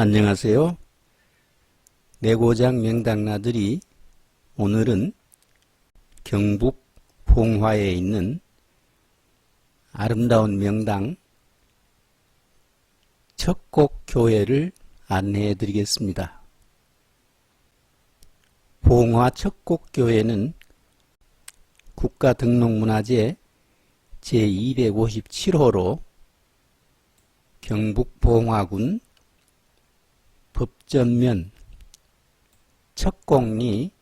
안녕하세요. 내고장 명당나들이 오늘은 경북 봉화에 있는 아름다운 명당 척곡 교회를 안내해 드리겠습니다. 봉화 척곡 교회는 국가등록문화재 제257호로 경북 봉화군 법전면 척곡리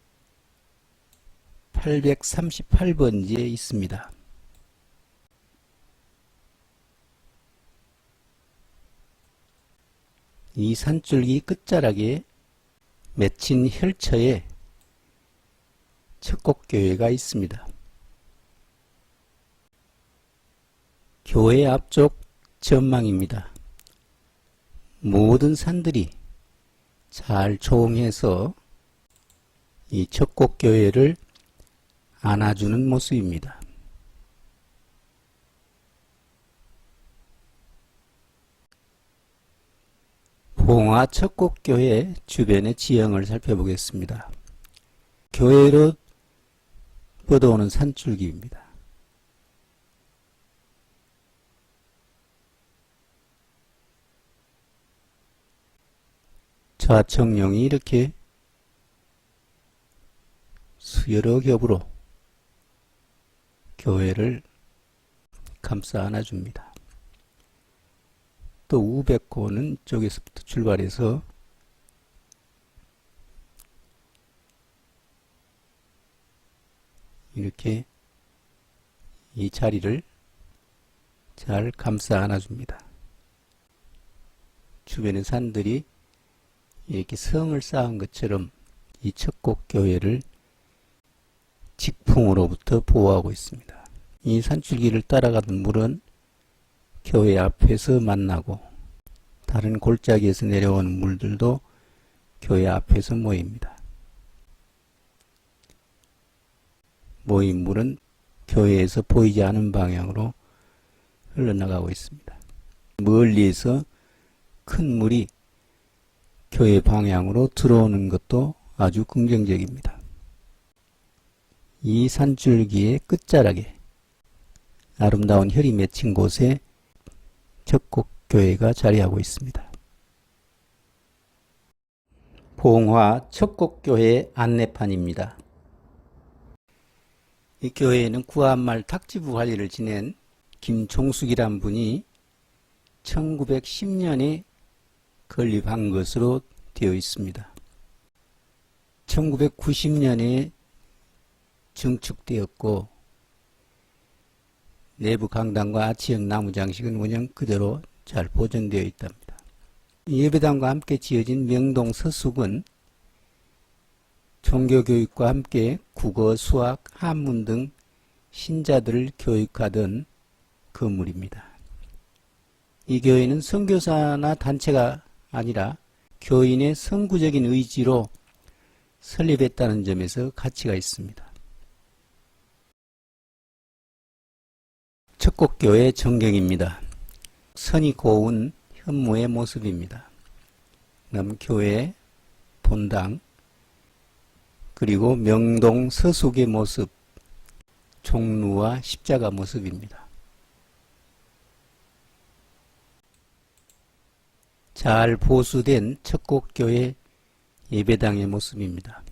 838번지에 있습니다. 이 산줄기 끝자락에 맺힌 혈처에 척곡교회가 있습니다. 교회 앞쪽 전망입니다. 모든 산들이 잘 조응해서 이 척곡교회를 안아주는 모습입니다. 봉화 척곡교회 주변의 지형을 살펴보겠습니다. 교회로 뻗어오는 산줄기입니다. 좌청룡이 이렇게 수여러 겹으로 교회를 감싸 안아줍니다. 또 우백호는 쪽에서부터 출발해서 이렇게 이 자리를 잘 감싸 안아줍니다. 주변의 산들이 이렇게 성을 쌓은 것처럼 이 척곡 교회를 직풍으로부터 보호하고 있습니다. 이 산줄기를 따라가던 물은 교회 앞에서 만나고 다른 골짜기에서 내려오는 물들도 교회 앞에서 모입니다. 모인 물은 교회에서 보이지 않은 방향으로 흘러나가고 있습니다. 멀리에서 큰 물이 교회 방향으로 들어오는 것도 아주 긍정적입니다. 이 산줄기의 끝자락에 아름다운 혈이 맺힌 곳에 척곡교회가 자리하고 있습니다. 봉화 척곡교회 안내판입니다. 이 교회에는 구한말 탁지부 관리를 지낸 김종숙이란 분이 1910년에 건립한 것으로 되어 있습니다. 1990년에 증축되었고 내부 강당과 아치형 나무 장식은 원형 그대로 잘 보존되어 있답니다. 예배당과 함께 지어진 명동 서숙은 종교교육과 함께 국어, 수학, 한문 등 신자들을 교육하던 건물입니다. 이 교회는 선교사나 단체가 아니라 교인의 선구적인 의지로 설립했다는 점에서 가치가 있습니다. 척곡교회 전경입니다. 선이 고운 현무의 모습입니다. 그다음 교회 본당 그리고 명동 서숙의 모습 종루와 십자가 모습입니다. 잘 보수된 척곡교회 예배당의 모습입니다.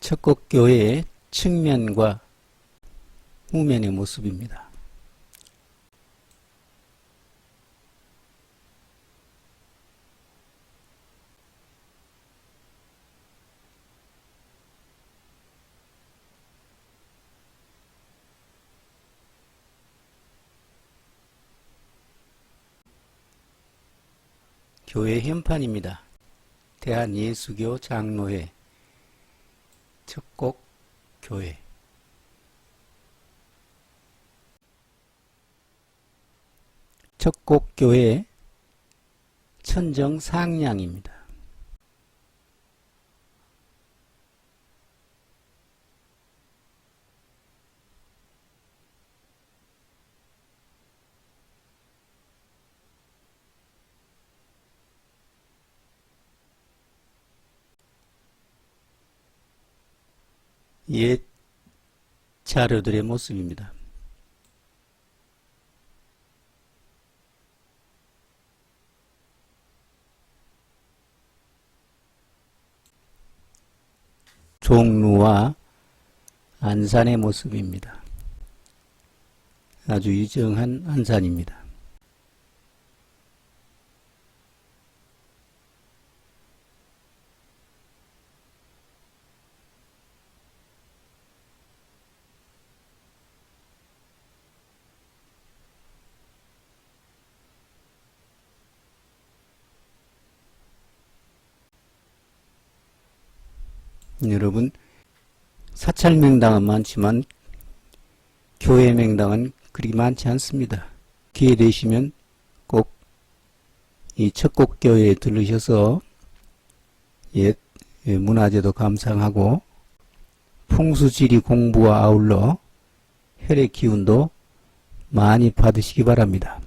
척곡교회의 측면과 후면의 모습입니다. 교회 현판입니다. 대한예수교 장로회 척곡 교회 척곡 교회 천정상량입니다. 옛 자료들의 모습입니다. 종루와 안산의 모습입니다. 아주 유정한 안산입니다. 여러분, 사찰 명당은 많지만 교회 명당은 그리 많지 않습니다. 기회 되시면 꼭이 척곡교회에 들르셔서 옛 문화재도 감상하고 풍수지리 공부와 아울러 혈액 기운도 많이 받으시기 바랍니다.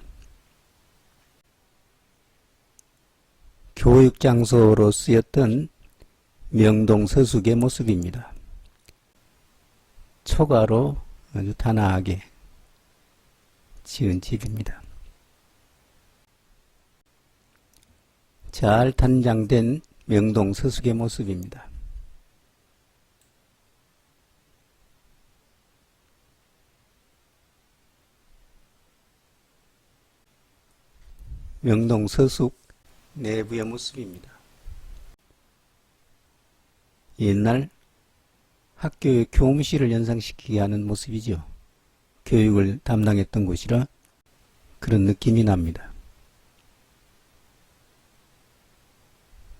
교육 장소로 쓰였던 명동 서숙의 모습입니다. 초가로 아주 단아하게 지은 집입니다. 잘 단장된 명동 서숙의 모습입니다. 명동 서숙 내부의 모습입니다. 옛날 학교의 교무실을 연상시키게 하는 모습이죠. 교육을 담당했던 곳이라 그런 느낌이 납니다.